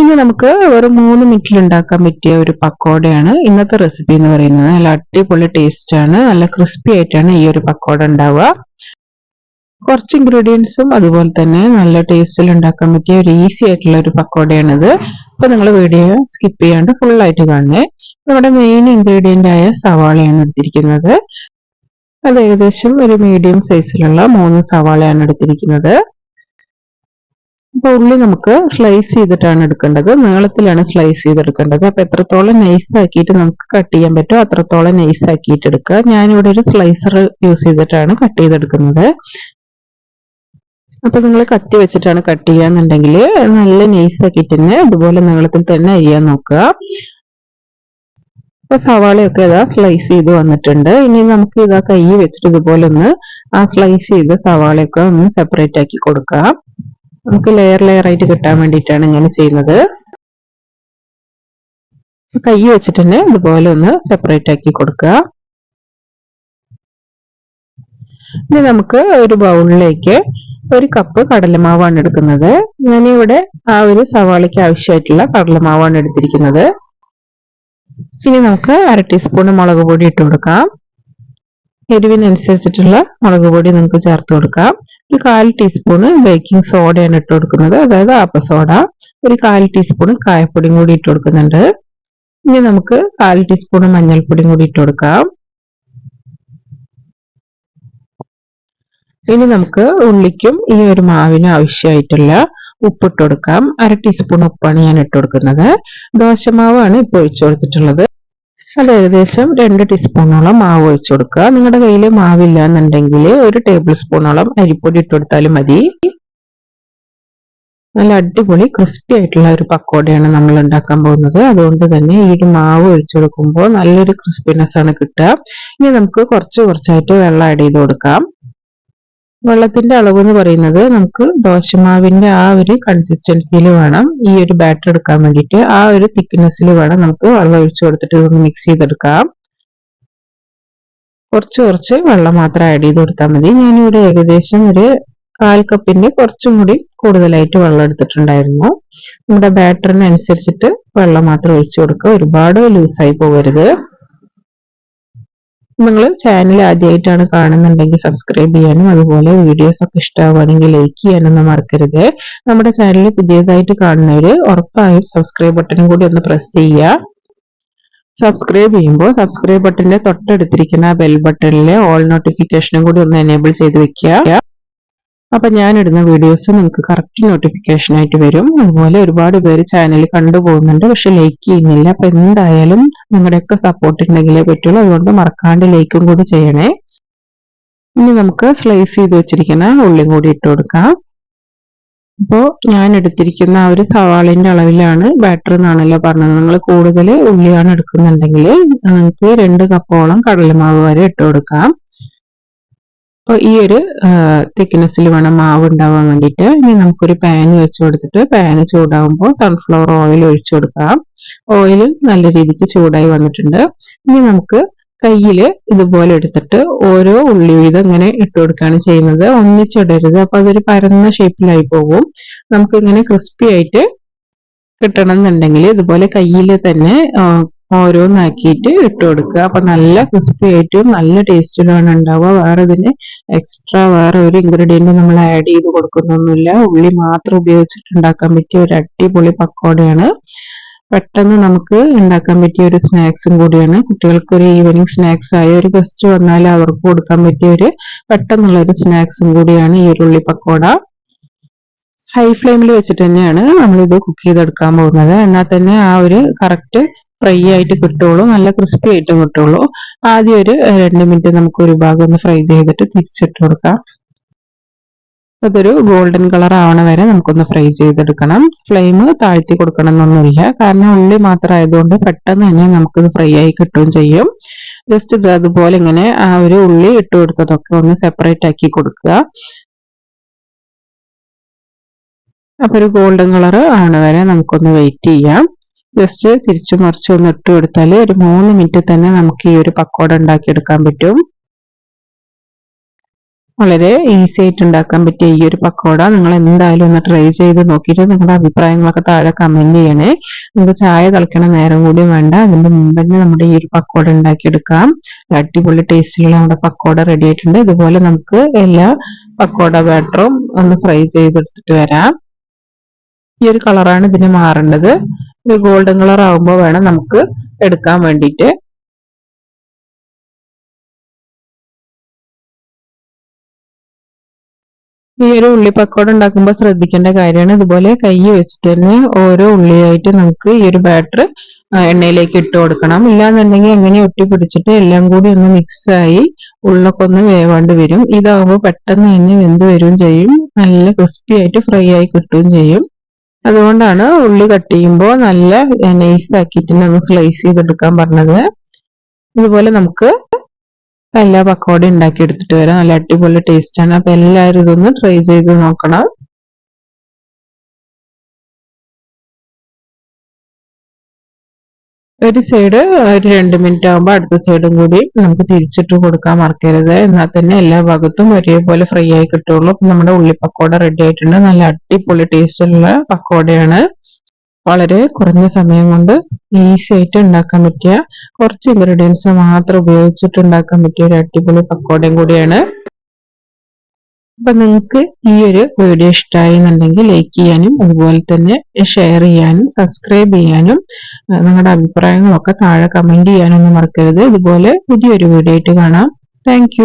ഇനി നമുക്ക് ഒരു മൂന്ന് മിനിറ്റിൽ ഉണ്ടാക്കാൻ പറ്റിയ ഒരു പക്കോടയാണ്. ഇന്നത്തെ റെസിപ്പി എന്ന് പറയുന്നത് നല്ല അടിപൊളി ടേസ്റ്റ് ആണ്. നല്ല ക്രിസ്പി ആയിട്ടാണ് ഈ ഒരു പക്കോട ഉണ്ടാവുക. കുറച്ച് ഇൻഗ്രീഡിയൻസും അതുപോലെ തന്നെ നല്ല ടേസ്റ്റിൽ ഉണ്ടാക്കാൻ പറ്റിയ ഒരു ഈസി ആയിട്ടുള്ള ഒരു പക്കോടയാണിത്. അപ്പൊ നിങ്ങൾ വീഡിയോ സ്കിപ്പ് ചെയ്യാണ്ട് ഫുൾ ആയിട്ട് കാണണേ. നമ്മുടെ മെയിൻ ഇൻഗ്രീഡിയന്റ് ആയ സവാളയാണ് എടുത്തിരിക്കുന്നത്. അത് ഏകദേശം ഒരു മീഡിയം സൈസിലുള്ള മൂന്ന് സവാളയാണ് എടുത്തിരിക്കുന്നത്. അപ്പൊ ഉള്ളി നമുക്ക് സ്ലൈസ് ചെയ്തിട്ടാണ് എടുക്കേണ്ടത്. നീളത്തിലാണ് സ്ലൈസ് ചെയ്തെടുക്കേണ്ടത്. അപ്പൊ എത്രത്തോളം നൈസ് ആക്കിയിട്ട് നമുക്ക് കട്ട് ചെയ്യാൻ പറ്റുമോ അത്രത്തോളം നൈസ് ആക്കിയിട്ട് എടുക്കുക. ഞാനിവിടെ ഒരു സ്ലൈസർ യൂസ് ചെയ്തിട്ടാണ് കട്ട് ചെയ്തെടുക്കുന്നത്. അപ്പൊ നിങ്ങൾ കത്തി വെച്ചിട്ടാണ് കട്ട് ചെയ്യാന്നുണ്ടെങ്കിൽ നല്ല നൈസ് ആക്കിയിട്ട് തന്നെ ഇതുപോലെ നീളത്തിൽ തന്നെ അരിയാൻ നോക്കുക. അപ്പൊ സവാളയൊക്കെ ഇതാ സ്ലൈസ് ചെയ്ത് വന്നിട്ടുണ്ട്. ഇനി നമുക്ക് ഇതാ കൈ വെച്ചിട്ട് ഇതുപോലെ ഒന്ന് ആ സ്ലൈസ് ചെയ്ത സവാളയൊക്കെ ഒന്ന് സെപ്പറേറ്റ് ആക്കി കൊടുക്കാം. നമുക്ക് ലെയർ ലെയർ ആയിട്ട് കിട്ടാൻ വേണ്ടിയിട്ടാണ് ഇങ്ങനെ ചെയ്യുന്നത്. കൈ വെച്ചിട്ട് തന്നെ ഇതുപോലെ ഒന്ന് സെപ്പറേറ്റ് ആക്കി കൊടുക്കുക. ഇനി നമുക്ക് ഒരു ബൗളിലേക്ക് ഒരു കപ്പ് കടലമാവാണ് എടുക്കുന്നത്. ഞാനിവിടെ ആ ഒരു സവാളയ്ക്ക് ആവശ്യമായിട്ടുള്ള കടലമാവാണ് എടുത്തിരിക്കുന്നത്. ഇനി നമുക്ക് അര ടീസ്പൂൺ മുളക് പൊടി ഇട്ട് കൊടുക്കാം. എരിവിനനുസരിച്ചിട്ടുള്ള മുളക് പൊടി നിങ്ങൾക്ക് ചേർത്ത് കൊടുക്കാം. ഒരു കാൽ ടീസ്പൂണ് ബേക്കിംഗ് സോഡയാണ് ഇട്ട് കൊടുക്കുന്നത്. അതായത് ആപ്പ സോഡ ഒരു കാൽ ടീസ്പൂൺ കായപ്പൊടിയും കൂടി ഇട്ട് കൊടുക്കുന്നുണ്ട്. ഇനി നമുക്ക് കാൽ ടീസ്പൂൺ മഞ്ഞൾപ്പൊടിയും കൂടി ഇട്ട് കൊടുക്കാം. ഇനി നമുക്ക് ഉള്ളിക്കും ഈ ഒരു മാവിനും ആവശ്യമായിട്ടുള്ള ഉപ്പിട്ട് കൊടുക്കാം. അര ടീസ്പൂൺ ഉപ്പാണ് ഞാൻ ഇട്ട് കൊടുക്കുന്നത്. ദോശമാവാണ് ഇപ്പോൾ ഒഴിച്ചു കൊടുത്തിട്ടുള്ളത്. അത് ഏകദേശം രണ്ട് ടീസ്പൂണോളം മാവ് ഒഴിച്ചു കൊടുക്കുക. നിങ്ങളുടെ കയ്യിൽ മാവില്ല എന്നുണ്ടെങ്കിൽ ഒരു ടേബിൾ സ്പൂണോളം അരിപ്പൊടി ഇട്ട് കൊടുത്താലും മതി. നല്ല അടിപൊളി ക്രിസ്പി ആയിട്ടുള്ള ഒരു പക്കോടയാണ് നമ്മൾ ഉണ്ടാക്കാൻ പോകുന്നത്. അതുകൊണ്ട് തന്നെ ഈ മാവ് ഒഴിച്ചു കൊടുക്കുമ്പോൾ നല്ലൊരു ക്രിസ്പിനെസ് ആണ് കിട്ടുക. ഇനി നമുക്ക് കുറച്ച് കുറച്ചായിട്ട് വെള്ളം ആഡ് ചെയ്ത് കൊടുക്കാം. വെള്ളത്തിന്റെ അളവ് എന്ന് പറയുന്നത് നമുക്ക് ദോശമാവിന്റെ ആ ഒരു കൺസിസ്റ്റൻസിയിൽ വേണം. ഈ ഒരു ബാറ്റർ എടുക്കാൻ വേണ്ടിയിട്ട് ആ ഒരു തിക്നെസ്സിൽ വേണം നമുക്ക് വെള്ളം ഒഴിച്ചു കൊടുത്തിട്ട് ഇതൊന്ന് മിക്സ് ചെയ്തെടുക്കാം. കുറച്ച് കുറച്ച് വെള്ളം മാത്രം ആഡ് ചെയ്ത് കൊടുത്താൽ മതി. ഞാനിവിടെ ഏകദേശം ഒരു കാൽ കപ്പിന്റെ കുറച്ചും കൂടി കൂടുതലായിട്ട് വെള്ളം എടുത്തിട്ടുണ്ടായിരുന്നു. നമ്മുടെ ബാറ്ററിന് അനുസരിച്ചിട്ട് വെള്ളം മാത്രം ഒഴിച്ചു കൊടുക്കുക. ഒരുപാട് ലൂസായി പോകരുത്. നിങ്ങൾ ചാനൽ ആദ്യമായിട്ടാണ് കാണുന്നുണ്ടെങ്കിൽ സബ്സ്ക്രൈബ് ചെയ്യാനും അതുപോലെ വീഡിയോസ് ഒക്കെ ഇഷ്ടമാവുകയാണെങ്കിൽ ലൈക്ക് ചെയ്യാനൊന്നും മറക്കരുത്. നമ്മുടെ ചാനൽ പുതിയതായിട്ട് കാണുന്നവർ ഉറപ്പായും സബ്സ്ക്രൈബ് ബട്ടണും കൂടി ഒന്ന് പ്രസ് ചെയ്യുക. സബ്സ്ക്രൈബ് ചെയ്യുമ്പോൾ സബ്സ്ക്രൈബ് ബട്ടണിന്റെ തൊട്ടടുത്തിരിക്കുന്ന ബെൽ ബട്ടണിലെ ഓൾ നോട്ടിഫിക്കേഷനും കൂടി ഒന്ന് എനേബിൾ ചെയ്ത് വെക്കുക. അപ്പൊ ഞാനിടുന്ന വീഡിയോസ് നിങ്ങൾക്ക് കറക്റ്റ് നോട്ടിഫിക്കേഷൻ ആയിട്ട് വരും. അതുപോലെ ഒരുപാട് പേര് ചാനൽ കണ്ടുപോകുന്നുണ്ട് പക്ഷെ ലൈക്ക് ചെയ്യുന്നില്ല. അപ്പൊ എന്തായാലും നിങ്ങളുടെയൊക്കെ സപ്പോർട്ട് ഉണ്ടെങ്കിലേ പറ്റുള്ളൂ. അതുകൊണ്ട് മറക്കാണ്ട് ലൈക്കും കൂടി ചെയ്യണേ. ഇനി നമുക്ക് സ്ലൈസ് ചെയ്ത് വെച്ചിരിക്കുന്ന ഉള്ളിയും കൂടി ഇട്ട് കൊടുക്കാം. അപ്പോൾ ഞാൻ എടുത്തിരിക്കുന്ന ആ ഒരു സവാളിന്റെ അളവിലാണ് ബാറ്റർ എന്നാണല്ലോ പറഞ്ഞത്. നിങ്ങൾ കൂടുതൽ ഉള്ളിയാണ് എടുക്കുന്നുണ്ടെങ്കിൽ നിങ്ങൾക്ക് രണ്ട് കപ്പോളം കടലമാവ് വരെ ഇട്ട് കൊടുക്കാം. അപ്പോൾ ഈ ഒരു തിക്നെസ്സിൽ വേണം മാവ് ഉണ്ടാവാൻ വേണ്ടിയിട്ട്. ഇനി നമുക്കൊരു പാൻ വെച്ച് കൊടുത്തിട്ട് പാന് ചൂടാകുമ്പോൾ സൺഫ്ലവർ ഓയിൽ ഒഴിച്ചു കൊടുക്കാം. ഓയിൽ നല്ല രീതിക്ക് ചൂടായി വന്നിട്ടുണ്ട്. ഇനി നമുക്ക് കയ്യിൽ ഇതുപോലെ എടുത്തിട്ട് ഓരോ ഉള്ളി വീതം ഇങ്ങനെ ഇട്ട് കൊടുക്കുകയാണ് ചെയ്യുന്നത്. ഒന്നിച്ചിടരുത്. അപ്പൊ അതൊരു പരന്ന ഷേപ്പിലായി പോകും. നമുക്ക് ഇങ്ങനെ ക്രിസ്പി ആയിട്ട് കിട്ടണം എന്നുണ്ടെങ്കിൽ ഇതുപോലെ കയ്യിൽ തന്നെ ഓരോന്നാക്കിയിട്ട് ഇട്ട് കൊടുക്കുക. അപ്പൊ നല്ല ക്രിസ്പി ആയിട്ടും നല്ല ടേസ്റ്റിലാണ് ഉണ്ടാവുക. വേറെ ഇതിന് എക്സ്ട്രാ വേറെ ഒരു ഇൻഗ്രീഡിയന്റ് നമ്മൾ ആഡ് ചെയ്ത് കൊടുക്കുന്നൊന്നുമില്ല. ഉള്ളി മാത്രം ഉപയോഗിച്ചിട്ട് ഉണ്ടാക്കാൻ പറ്റിയ ഒരു അടിപൊളി പക്കോടയാണ്. പെട്ടെന്ന് നമുക്ക് ഉണ്ടാക്കാൻ പറ്റിയ ഒരു സ്നാക്സും കൂടിയാണ്. കുട്ടികൾക്ക് ഒരു ഈവനിങ് സ്നാക്സ് ആയ ഒരു ഗസ്റ്റ് വന്നാൽ അവർക്ക് കൊടുക്കാൻ പറ്റിയ ഒരു പെട്ടെന്നുള്ള ഒരു സ്നാക്സും കൂടിയാണ് ഈ ഒരു ഉള്ളി പക്കോട. ഹൈ ഫ്ലെയിമിൽ വെച്ചിട്ട് തന്നെയാണ് നമ്മളിത് കുക്ക് ചെയ്തെടുക്കാൻ പോകുന്നത്. എന്നാൽ തന്നെ ആ ഒരു കറക്റ്റ് ഫ്രൈ ആയിട്ട് കിട്ടുള്ളൂ നല്ല ക്രിസ്പി ആയിട്ട് കിട്ടുള്ളൂ. ആദ്യം ഒരു രണ്ട് മിനിറ്റ് നമുക്ക് ഒരു ഭാഗം ഒന്ന് ഫ്രൈ ചെയ്തിട്ട് തിരിച്ചിട്ട് കൊടുക്കാം. അതൊരു ഗോൾഡൻ കളർ ആവണ വരെ നമുക്കൊന്ന് ഫ്രൈ ചെയ്തെടുക്കണം. ഫ്ലെയിം താഴ്ത്തി കൊടുക്കണം എന്നൊന്നുമില്ല കാരണം ഉള്ളി മാത്രം ആയതുകൊണ്ട് പെട്ടെന്ന് തന്നെ നമുക്കിത് ഫ്രൈ ആയി കിട്ടുകയും ചെയ്യും. ജസ്റ്റ് ഇത് അതുപോലെ ഇങ്ങനെ ആ ഒരു ഉള്ളി ഇട്ട് കൊടുത്തതൊക്കെ ഒന്ന് സെപ്പറേറ്റ് ആക്കി കൊടുക്കുക. അപ്പൊ ഒരു ഗോൾഡൻ കളർ ആവണ വരെ നമുക്കൊന്ന് വെയിറ്റ് ചെയ്യാം. ജസ്റ്റ് തിരിച്ചു മറിച്ച് ഒന്ന് ഇട്ട് കൊടുത്താൽ ഒരു മൂന്ന് മിനിറ്റ് തന്നെ നമുക്ക് ഈ ഒരു പക്കോട ഉണ്ടാക്കിയെടുക്കാൻ പറ്റും. വളരെ ഈസി ആയിട്ട് ഉണ്ടാക്കാൻ പറ്റിയ ഈ ഒരു പക്കോട. നിങ്ങൾ എന്തായാലും ഒന്ന് ട്രൈ ചെയ്ത് നോക്കിയിട്ട് നിങ്ങളുടെ അഭിപ്രായങ്ങളൊക്കെ താഴെ കമന്റ് ചെയ്യണേ. നിങ്ങൾക്ക് ചായ തിളക്കണ നേരം കൂടി വേണ്ട. അതിന്റെ മുമ്പ് തന്നെ നമ്മുടെ ഈ ഒരു പക്കോട ഉണ്ടാക്കിയെടുക്കാം. അടിപൊളി ടേസ്റ്റിലുള്ള നമ്മുടെ പക്കോട റെഡി ആയിട്ടുണ്ട്. ഇതുപോലെ നമുക്ക് എല്ലാ പക്കോട ബാറ്ററും ഒന്ന് ഫ്രൈ ചെയ്തെടുത്തിട്ട് വരാം. ഈ ഒരു കളറാണ് ഇതിന് മാറേണ്ടത്. ഒരു ഗോൾഡൻ കളർ ആകുമ്പോൾ വേണം നമുക്ക് എടുക്കാൻ വേണ്ടിയിട്ട്. ഈ ഒരു ഉള്ളി പക്കോട ഉണ്ടാക്കുമ്പോൾ ശ്രദ്ധിക്കേണ്ട കാര്യമാണ്. ഇതുപോലെ കൈ വെച്ചിട്ട് തന്നെ ഓരോ ഉള്ളിയായിട്ട് നമുക്ക് ഈ ഒരു ബാറ്റർ എണ്ണയിലേക്ക് ഇട്ട് കൊടുക്കണം. ഇല്ലാന്നുണ്ടെങ്കിൽ എങ്ങനെ ഒട്ടി പിടിച്ചിട്ട് എല്ലാം കൂടി ഒന്ന് മിക്സ് ആയി ഉള്ളൊക്കെ ഒന്ന് വേവാണ്ട് വരും. ഇതാവുമ്പോൾ പെട്ടെന്ന് തന്നെ വെന്ത് വരികയും ചെയ്യും. നല്ല ക്രിസ്പി ആയിട്ട് ഫ്രൈ ആയി കിട്ടുകയും ചെയ്യും. അതുകൊണ്ടാണ് ഉള്ളി കട്ട് ചെയ്യുമ്പോൾ നല്ല നൈസ് ആക്കിയിട്ട് നമ്മൾ സ്ലൈസ് ചെയ്തെടുക്കാൻ പറഞ്ഞത്. ഇതുപോലെ നമുക്ക് എല്ലാ പക്കോടയും ഉണ്ടാക്കി എടുത്തിട്ട് വരാം. നല്ല അടിപൊളി ടേസ്റ്റാണ് അപ്പൊ എല്ലാവരും ഇതൊന്ന് ട്രൈ ചെയ്ത് നോക്കണം. ഒരു സൈഡ് ഒരു രണ്ട് മിനിറ്റ് ആകുമ്പോൾ അടുത്ത സൈഡും കൂടി നമുക്ക് തിരിച്ചിട്ട് കൊടുക്കാൻ മറക്കരുത് എന്നാൽ തന്നെ എല്ലാ ഭാഗത്തും ഒരേപോലെ ഫ്രൈ ആയി കിട്ടുള്ളൂ അപ്പൊ നമ്മുടെ ഉള്ളി പക്കോട റെഡി ആയിട്ടുണ്ട്. നല്ല അടിപൊളി ടേസ്റ്റുള്ള പക്കോടയാണ്. വളരെ കുറഞ്ഞ സമയം കൊണ്ട് ഈസി ആയിട്ട് ഉണ്ടാക്കാൻ പറ്റിയ കുറച്ച് ഇൻഗ്രീഡിയൻസ് മാത്രം ഉപയോഗിച്ചിട്ട് ഉണ്ടാക്കാൻ പറ്റിയ ഒരു അടിപൊളി പക്കോടയും കൂടിയാണ്. അപ്പൊ നിങ്ങൾക്ക് ഈ ഒരു വീഡിയോ ഇഷ്ടമായി എന്നുണ്ടെങ്കിൽ ലൈക്ക് ചെയ്യാനും അതുപോലെ തന്നെ ഷെയർ ചെയ്യാനും സബ്സ്ക്രൈബ് ചെയ്യാനും നിങ്ങളുടെ അഭിപ്രായങ്ങളൊക്കെ താഴെ കമന്റ് ചെയ്യാനൊന്നും മറക്കരുത്. ഇതുപോലെ പുതിയൊരു വീഡിയോ ആയിട്ട് കാണാം. താങ്ക്